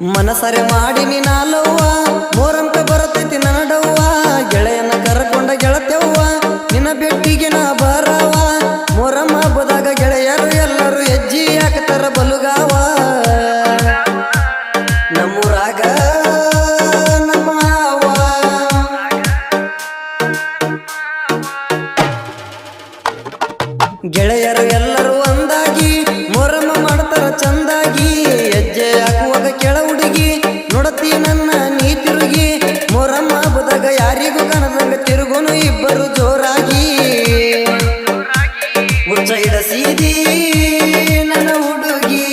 ಮನಸರೆ ಮಾಡಿ ನೀನಾಲವ್ವ ಮೋರಂಕ ಬರತೈತಿ ನನಡವ್ವ ನನ್ನ ಹುಡುಗಿ.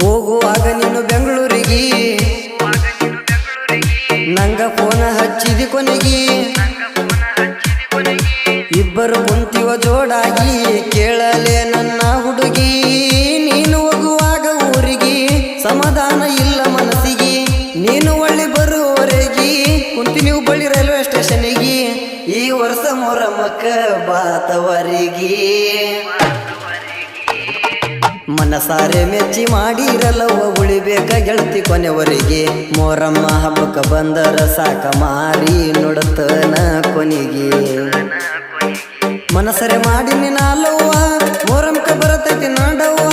ಹೋಗುವಾಗ ನೀನು ಬೆಂಗಳೂರಿಗೆ. ನಂಗ ಫೋನ ಹಚ್ಚಿದಿ ಕೊನೆಗಿ. ಇಬ್ಬರು ಕುಂತಿವ ಜೋಡಾಗಿ ಕೇಳಲೆ ನನ್ನ ಹುಡುಗಿ. ನೀನು ಹೋಗುವಾಗ ಊರಿಗೆ ಸಮಾಧಾನ ಇಲ್ಲ ಮನಸ್ಸಿಗೆ. ನೀನು ಒಳ್ಳೆ ಬರುವವರೆಗಿ ಕುಂತಿ ನೀವು ಬಳಿ ರೈಲ್ವೆ ಸ್ಟೇಷನಿಗೆ. ಈ ವರ್ಷ ಮೊರಮಕ್ಕ ಬಾತವರಿಗೆ. ಮನಸಾರೆ ಮೆಚ್ಚಿ ಮಾಡಿರಲವ ಉಳಿಬೇಕ ಗೆಳತಿ ಕೊನೆವರೆಗೆ. ಮೋರಮ್ಮ ಹಬ್ಬಕ್ಕ ಬಂದರ ಸಾಕ ಮಾರಿ ನುಡತನ ಕೊನೆಗೆ. ಮನಸರೆ ಮಾಡಿ ನಿನ್ನಲ್ವ ಮೋರಮ್ಮಕ ಬರತೈತಿ ನಾಡವ್ವ.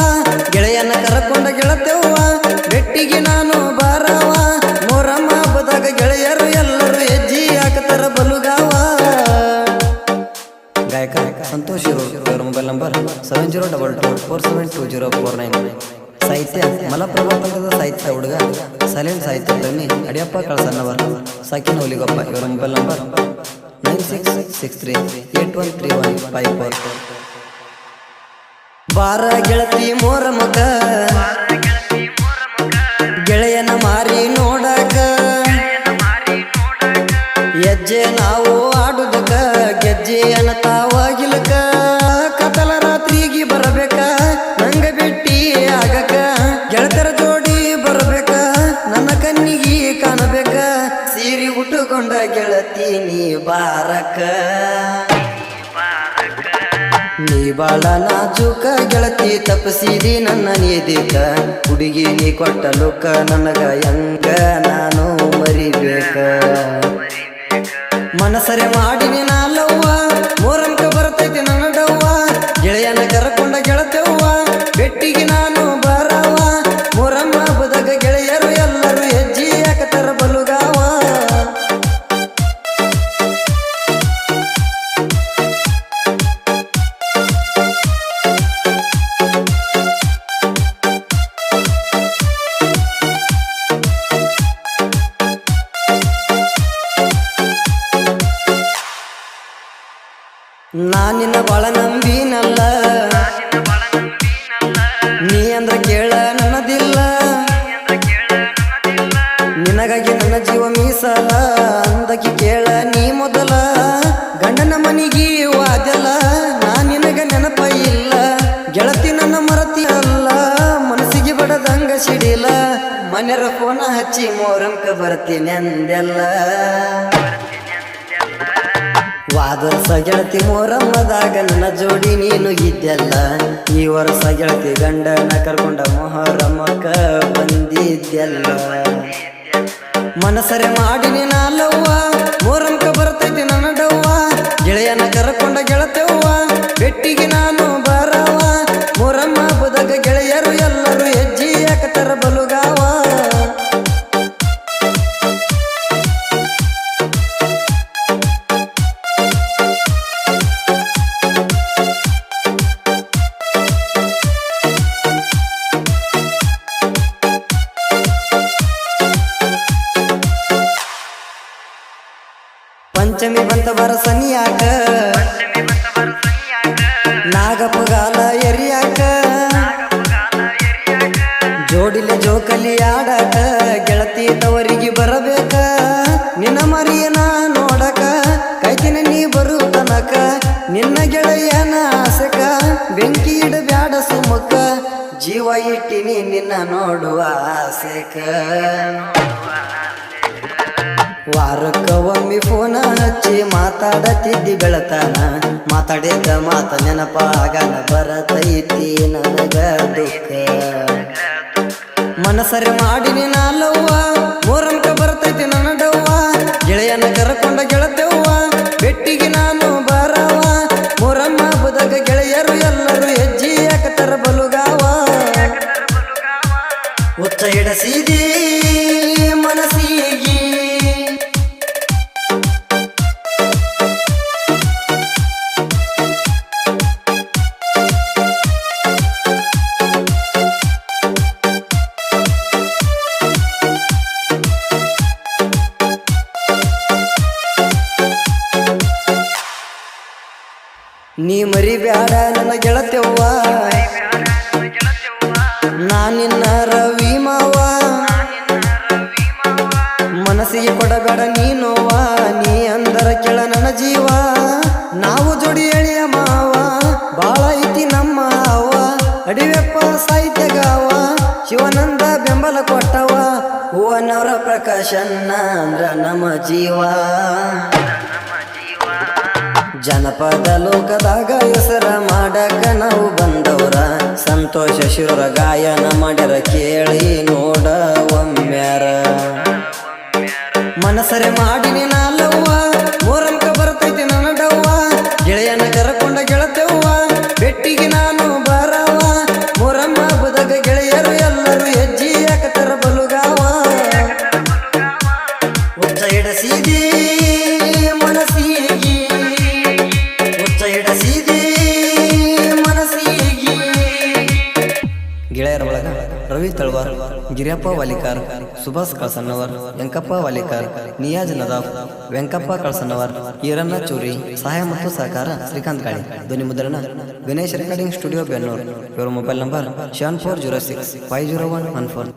ಗೆಳೆಯನ ಕರಕೊಂಡ ಗೆಳತೆವ್ವ. ಸಾಹಿತ್ಯ, ಮಲಪ್ರಭಾ ತಂಡದ ಸಾಹಿತ್ಯ ಹುಡುಗ ಸೈಲೆಂಟ್ ಸಾಹಿತ್ಯ ಪ್ರೇಮಿ ಅಡಿಯಪ್ಪ ಕಳಸನ್ನವರ್ ಸಾಕಿನ ಹುಲಿಗೊಪ್ಪ ಇವರ mobile number nine six six three eight one three one five four. ಬಾರ ಗೆಳತಿ ಮೋರಮಕ ಬಾರಕ. ನೀ ಬಾಳ ನಾಚುಕ ಗೆಳತಿ ತಪ್ಪಿಸಿದಿ ನನ್ನ ನೀದಿಕ ಹುಡುಗಿ ನೀ ಕೊಟ್ಟ ಲುಕ್ಕ ನನಗ ಹೆಂಗ ನಾನು ಮರಿಬೇಕ. ಮನಸರೆ ಮಾಡಿನಿ ನಾಲವ್ವ ಮೂರಂಕ ಬರ್ತೈತಿ ನನ್ನ ಡವ್ವ. ಗೆಳೆಯನ ಕರಕೊಂಡ ಗೆಳತೆವ್ವ. ನಾನಿನ್ನ ಬಾಳ ನಂಬಿನಲ್ಲ. ನೀ ಅಂದ್ರೆ ಕೇಳ ನನ್ನದಿಲ್ಲ. ನಿನಗಾಗಿ ನನ್ನ ಜೀವ ಮೀಸಲ. ಅಂದಕ್ಕೆ ಕೇಳ ನೀ ಮೊದಲ. ಗಂಡನ ಮನಿಗೆ ವಾದ್ಯಲ್ಲ. ನಾ ನಿನಗ ನೆನಪ ಇಲ್ಲ. ಗೆಳತಿ ನನ್ನ ಮರತಿ ಅಲ್ಲ. ಮನಸ್ಸಿಗೆ ಬಡದಂಗ ಸಿಡಿಲ. ಮನೆಯರ ಫೋನ ಹಚ್ಚಿ ಮೋರಂಕ ಬರ್ತೀನಿ ಅಂದೆಲ್ಲ. ವಾದರ್ಸ ಗೆಳತಿ ಮೊರಮ್ಮದಾಗ ನನ್ನ ಜೋಡಿ ನೀನು ಇದ್ದೆಲ್ಲ ಈ ವರ್ಷ ಗೆಳತಿ ಗಂಡನ ಕರ್ಕೊಂಡ ಮೊಹರಮ್ಮಕ್ಕ ಬಂದಿದ್ದೆಲ್ಲ ಮನಸರೆ ಮಾಡಿ ನೀನಾಲವ್ವ ಪಂಚಮಿ ಬಂತ ಬರ ಸನಿಯಾಕ. ನಾಗಪಗಾಲ ಎರಿಯಾಕ. ಜೋಡಿಲೆ ಜೋಕಲಿ ಆಡಾಕ. ಗೆಳತಿ ತವರಿಗೆ ಬರಬೇಕ. ನಿನ್ನ ಮರಿಯನ ನೋಡಕ. ಕೈಕಿನ ನೀ ಬರು ತನಕ ನಿನ್ನ ಗೆಳೆಯನ ಆಸಕ. ಬೆಂಕಿ ಇಡಬ್ಯಾಡ ಸುಮುಖ ಜೀವ ಇಟ್ಟಿನಿ ನಿನ್ನ ನೋಡುವ ಆಸೆಕ. ವಾರಕ್ಕ ಒಮ್ಮೆ ಫೋನ ಹಚ್ಚಿ ಮಾತಾಡತಿದ್ದಿ ಬೆಳತಾನ. ಮಾತಾಡಿದ ಮಾತ ನೆನಪಾಗನ, ಬರತೈತಿ ನನಗ ದುಃಖ. ಮನಸರಿ ಮಾಡಿನಿ ನಾಲವ್ವ ಮೂರಂಕ ಬರ್ತೈತಿ ನನ್ನ ಡವ್ವ ಗೆಳೆಯನ ಕರ್ಕೊಂಡ ಗೆಳತೆವ್ವ, ಬೆಟ್ಟಿಗೆ ನಾನು ಬರವ ಮೂರಮ್ಮ ಬುದಗ ಗೆಳೆಯರು ಎಲ್ಲರೂ ಹೆಜ್ಜೆ ಯಾಕತರ ಬಲುಗಾವ. ಉಚ್ಚ ಹಿಡಸಿದಿ ಮರಿಬ್ಯಾಡ ನನ್ನ ಗೆಳತೆವ್ವ ನಾನಿನ್ನ ರವಿ ಮಾವ. ಮನಸ್ಸಿಗೆ ಕೊಡಬೇಡ ನೀನೋವ. ನೀ ಅಂದರ ಕೆಳ ನನ್ನ ಜೀವ. ನಾವು ಜೋಡಿ ಎಳೆಯ ಮಾವ. ಬಾಳ ಐತಿ ನಮ್ಮ ಅವ ಅಡಿವೆಪ್ಪ ಸಾಹಿತ್ಯಗಾವ. ಶಿವನಂದ ಬೆಂಬಲ ಕೊಟ್ಟವ. ಹೂವನವರ ಪ್ರಕಾಶನ್ನ ಅಂದ್ರ ನಮ್ಮ ಜೀವ. ಜನಪದ ಲೋಕದಾಗ ಹೆಸರ ಮಾಡಕ ನಾವು ಬಂದವರ. ಸಂತೋಷ ಶಿವರ ಗಾಯನ ಮಾಡ್ಯಾರ ಕೇಳಿ ನೋಡ ಒಮ್ಮ್ಯಾರ. ಮನಸರೆ ಮಾಡಿನಿ ನಾಲವ್ವ, ಮೂರಂಕ ಬರ್ತೈತಿ ನನ್ನ ಡವ್ವ. ಗೆಳೆಯನ ಕರಕೊಂಡ ರವಿ ತಳವಾರ್ ಗಿರಿಯಪ್ಪ ವಾಲಿಕಾರ್, ಸುಭಾಷ್ ಕಳಸನ್ನವರ್ ವೆಂಕಪ್ಪ ವಾಲಿಕಾರ್, ನಿಯಾಜ್ ನದಾಫ್, ವೆಂಕಪ್ಪ ಕಳಸನ್ನವರ್ ಈರಣ್ಣ ಚೂರಿ, ಸಹಾಯ ಮತ್ತು ಸಹಕಾರ ಶ್ರೀಕಾಂತ್ ಕಾಳಿ ಧ್ವನಿ ಮುದ್ರಣ, ಗಣೇಶ್ ರೆಕಾರ್ಡಿಂಗ್ ಸ್ಟುಡಿಯೋ ಬೆನ್ನೂರ್. ಇವರ mobile number seven four zero six, five zero one one four.